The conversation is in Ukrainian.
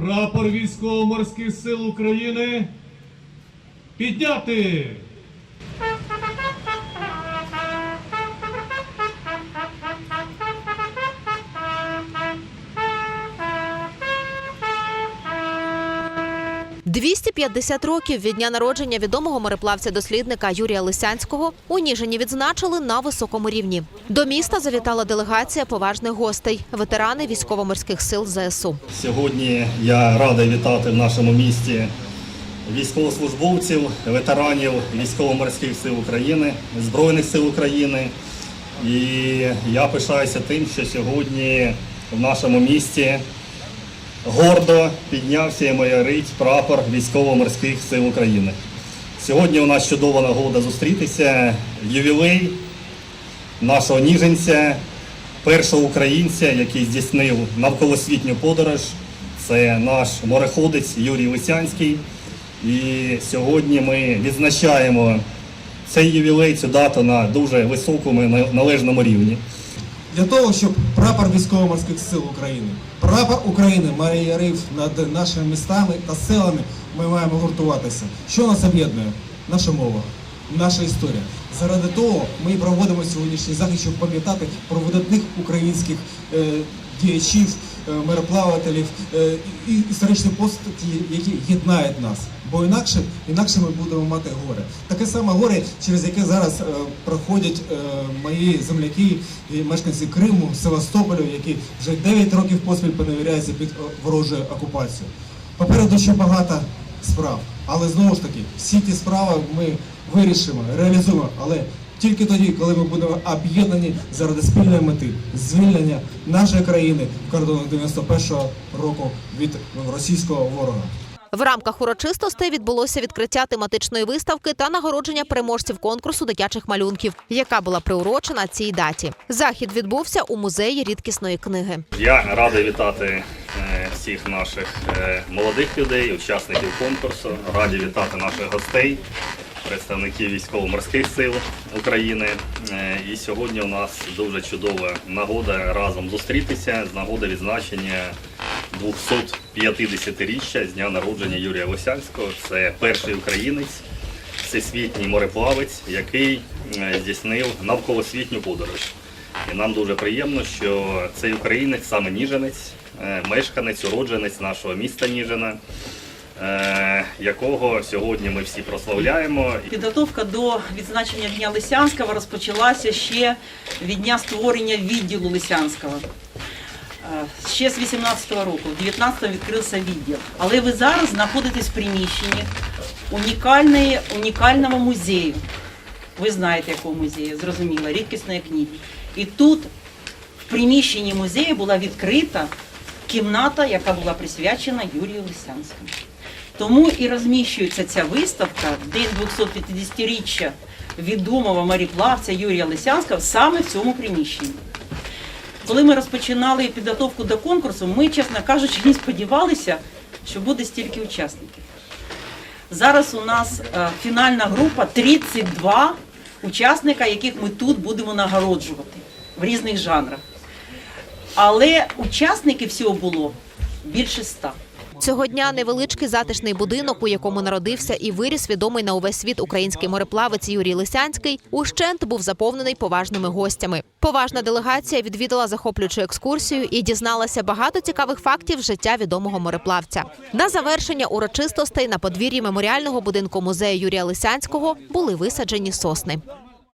Прапор військово-морських сил України підняти. – 250 років від дня народження відомого мореплавця-дослідника Юрія Лисянського у Ніжині відзначили на високому рівні. До міста завітала делегація поважних гостей – ветерани військово-морських сил ЗСУ. Сьогодні я радий вітати в нашому місті військовослужбовців, ветеранів військово-морських сил України, Збройних сил України. І я пишаюся тим, що сьогодні в нашому місті гордо піднявся і майорить прапор військово-морських сил України. Сьогодні у нас чудова нагода зустрітися. Ювілей нашого ніженця, першого українця, який здійснив навколосвітню подорож. Це наш мореходець Юрій Лисянський. І сьогодні ми відзначаємо цей ювілей, цю дату на дуже високому належному рівні. Для того, щоб прапор військово-морських сил України, прапор України майорив над нашими містами та селами, ми маємо гуртуватися. Що нас об'єднує? Наша мова, наша історія. Заради того ми проводимо сьогоднішній захід, щоб пам'ятати про видатних українських е, діячів, е, мироплавателів е, і історичні постаті, які єднають нас. Бо інакше, інакше ми будемо мати горе. Таке саме горе, через яке зараз е, проходять е, мої земляки і мешканці Криму, Севастополю, які вже 9 років поспіль поневіряються під е, ворожою окупацією. Попереду ще багато справ, але знову ж таки, всі ті справи ми вирішимо, реалізуємо, але тільки тоді, коли ми будемо об'єднані заради спільної мети звільнення нашої країни в кордонах 91-го року від російського ворога. В рамках урочистостей відбулося відкриття тематичної виставки та нагородження переможців конкурсу дитячих малюнків, яка була приурочена цій даті. Захід відбувся у музеї рідкісної книги. Я радий вітати е, всіх наших е, молодих людей, учасників конкурсу. Раді вітати наших гостей, представників військово-морських сил України. Е, І сьогодні у нас дуже чудова нагода разом зустрітися з нагоди відзначення 250-річчя з дня народження Юрія Лосянського. Це перший українець, всесвітній мореплавець, який е, здійснив навколосвітню подорож. І нам дуже приємно, що цей українець саме Ніжинець, е, мешканець, уродженець нашого міста Ніжина, е, якого сьогодні ми всі прославляємо. Підготовка до відзначення Дня Лисянського розпочалася ще від дня створення відділу Лисянського. Е, Ще з 18-го року, в 19-му відкрився відділ. Але ви зараз знаходитесь в приміщенні унікальної, унікального музею. Ви знаєте, якого музею, зрозуміло, рідкісної книги. І тут, в приміщенні музею, була відкрита кімната, яка була присвячена Юрію Лисянському. Тому і розміщується ця виставка день 250-річчя відомого моріплавця Юрія Лисянського саме в цьому приміщенні. Коли ми розпочинали підготовку до конкурсу, ми, чесно кажучи, не сподівалися, що буде стільки учасників. Зараз у нас е, фінальна група 32 учасника, яких ми тут будемо нагороджувати в різних жанрах. Але учасників всього було більше ста. Цього дня невеличкий затишний будинок, у якому народився і виріс відомий на увесь світ український мореплавець Юрій Лисянський, ущент був заповнений поважними гостями. Поважна делегація відвідала захоплюючу екскурсію і дізналася багато цікавих фактів життя відомого мореплавця. На завершення урочистостей на подвір'ї меморіального будинку музею Юрія Лисянського були висаджені сосни.